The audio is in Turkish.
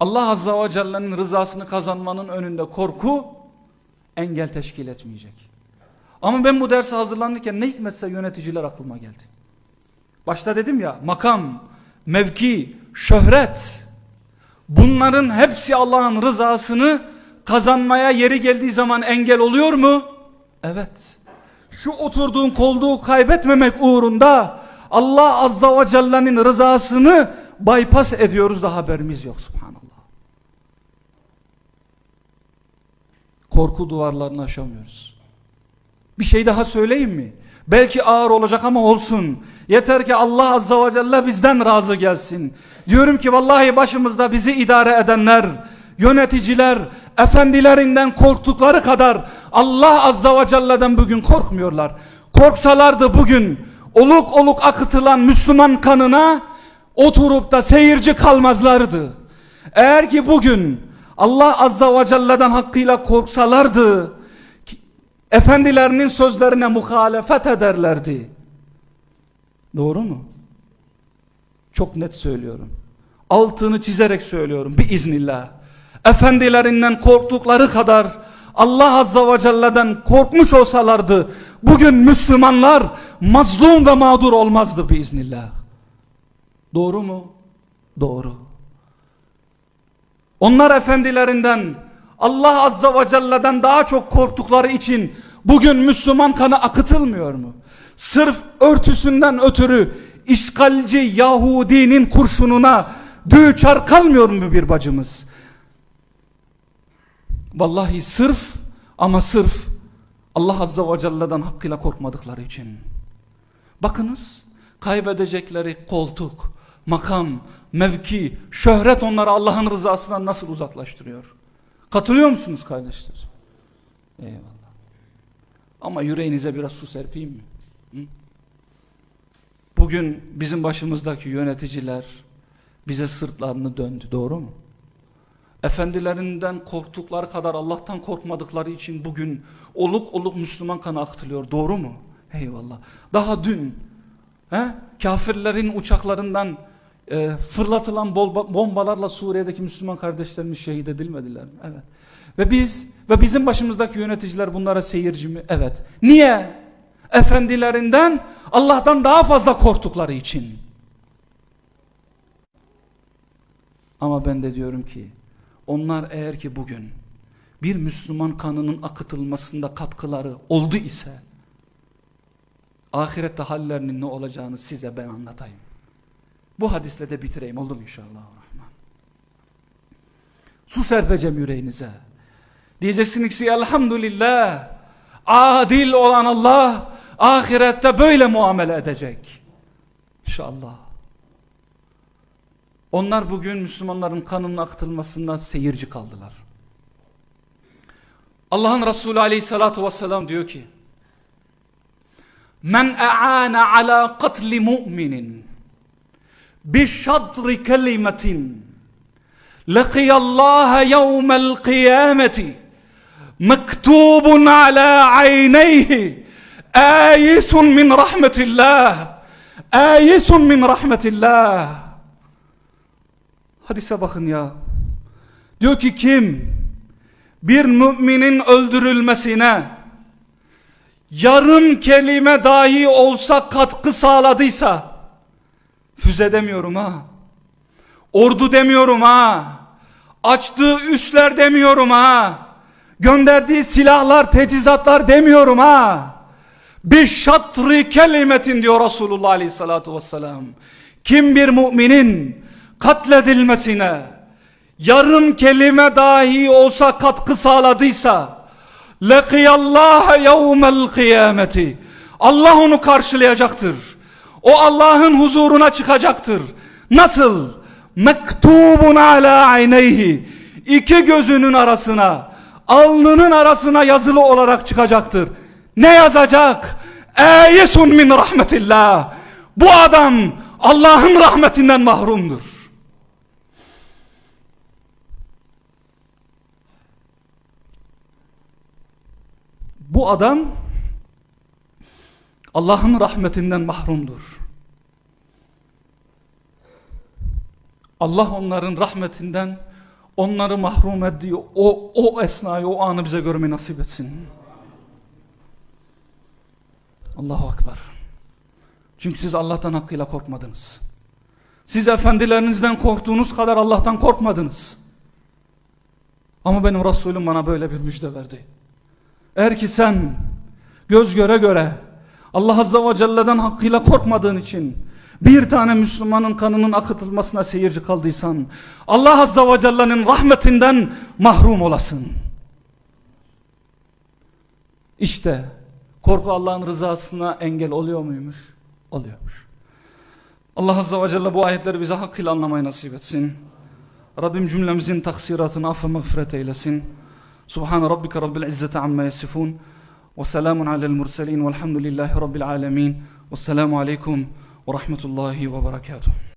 Allah Azza ve Celle'nin rızasını kazanmanın önünde korku engel teşkil etmeyecek. Ama ben bu derse hazırlanırken ne hikmetse yöneticiler aklıma geldi. Başta dedim ya makam, mevki, şöhret bunların hepsi Allah'ın rızasını kazanmaya yeri geldiği zaman engel oluyor mu? Evet. Şu oturduğun koltuğu kaybetmemek uğrunda Allah Azza ve Celle'nin rızasını bypass ediyoruz da haberimiz yok subhanallah. Korku duvarlarını aşamıyoruz. Bir şey daha söyleyeyim mi? Belki ağır olacak ama olsun. Yeter ki Allah Azza ve Celle bizden razı gelsin. Diyorum ki vallahi başımızda bizi idare edenler, yöneticiler, efendilerinden korktukları kadar Allah Azza ve Celle'den bugün korkmuyorlar. Korksalardı bugün oluk oluk akıtılan Müslüman kanına oturup da seyirci kalmazlardı. Eğer ki bugün Allah Azza ve Celle'den hakkıyla korksalardı, efendilerinin sözlerine muhalefet ederlerdi. Doğru mu? Çok net söylüyorum. Altını çizerek söylüyorum biiznillah. Efendilerinden korktukları kadar Allah Azza ve Celle'den korkmuş olsalardı bugün Müslümanlar mazlum ve mağdur olmazdı biiznillah. Doğru mu? Doğru. Onlar efendilerinden Allah Azza ve Celle'den daha çok korktukları için bugün Müslüman kanı akıtılmıyor mu? Sırf örtüsünden ötürü işgalci Yahudinin kurşununa düçar kalmıyor mu bir bacımız? Vallahi sırf ama sırf Allah Azza ve Celle'den hakkıyla korkmadıkları için. Bakınız kaybedecekleri koltuk, makam, mevki, şöhret onları Allah'ın rızasından nasıl uzaklaştırıyor? Katılıyor musunuz kardeşler? Eyvallah. Ama yüreğinize biraz su serpeyim mi? Hı? Bugün bizim başımızdaki yöneticiler bize sırtlarını döndü. Doğru mu? Efendilerinden korktukları kadar Allah'tan korkmadıkları için bugün oluk oluk Müslüman kanı akıtılıyor. Doğru mu? Eyvallah. Daha dün he, kafirlerin uçaklarından e, fırlatılan bomba, bombalarla Suriye'deki Müslüman kardeşlerimiz şehit edilmediler mi? Evet. Ve biz ve bizim başımızdaki yöneticiler bunlara seyirci mi? Evet. Niye? Efendilerinden Allah'tan daha fazla korktukları için. Ama ben de diyorum ki onlar eğer ki bugün bir Müslüman kanının akıtılmasında katkıları oldu ise ahirette hallerinin ne olacağını size ben anlatayım. Bu hadisle de bitireyim oldu mu inşallah rahman. Su serpeceğim yüreğinize. Diyeceksiniz ki elhamdülillah adil olan Allah ahirette böyle muamele edecek. İnşallah. Onlar bugün Müslümanların kanının akıtılmasından seyirci kaldılar. Allah'ın Resulü aleyhissalatu vesselam diyor ki Men e'ana ala katli mu'minin بشطر كلمة لقي الله يوم القيامة مكتوب على عينيه آيس من رحمة الله آيس من رحمة الله Hadise bakın ya. Diyor ki kim bir müminin öldürülmesine yarım kelime dahi olsa katkı sağladıysa Füze demiyorum ha. Ordu demiyorum ha. Açtığı üsler demiyorum ha. Gönderdiği silahlar, teçhizatlar demiyorum ha. Bir şatri kelimetin diyor Resulullah Aleyhisselatü Vesselam. Kim bir müminin katledilmesine yarım kelime dahi olsa katkı sağladıysa lekiyallâhe yevmel kıyameti Allah onu karşılayacaktır. O Allah'ın huzuruna çıkacaktır. Nasıl? Mektubun ala ayneyhi. İki gözünün arasına, alnının arasına yazılı olarak çıkacaktır. Ne yazacak? Eyesun min rahmetillah. Bu adam Allah'ın rahmetinden mahrumdur. Bu adam Allah'ın rahmetinden mahrumdur. Allah onların rahmetinden onları mahrum ettiği o, o esnayı, o anı bize görmeyi nasip etsin. Allahu Akbar. Çünkü siz Allah'tan hakkıyla korkmadınız. Siz efendilerinizden korktuğunuz kadar Allah'tan korkmadınız. Ama benim Resulüm bana böyle bir müjde verdi. Eğer ki sen göz göre göre Allah Azze ve Celle'den hakkıyla korkmadığın için bir tane Müslümanın kanının akıtılmasına seyirci kaldıysan Allah Azze ve Celle'nin rahmetinden mahrum olasın. İşte korku Allah'ın rızasına engel oluyor muymuş? Oluyormuş. Allah Azze ve Celle bu ayetleri bize hakkıyla anlamayı nasip etsin. Rabbim cümlemizin taksiratını affı mağfiret eylesin. Subhan rabbike rabbil izzeti amma yasifun. وسلام على المرسلين والحمد لله رب العالمين. والسلام عليكم ورحمة الله وبركاته.